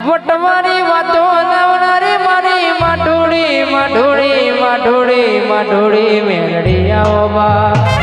વટવારી વાતો નવનારી મારી માઢોળી માઢોળી માઢોળી માઢોળી મેળડી આવો બા.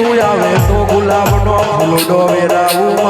તું આવે તો ગુલાબનો ફૂલડો વેરાવું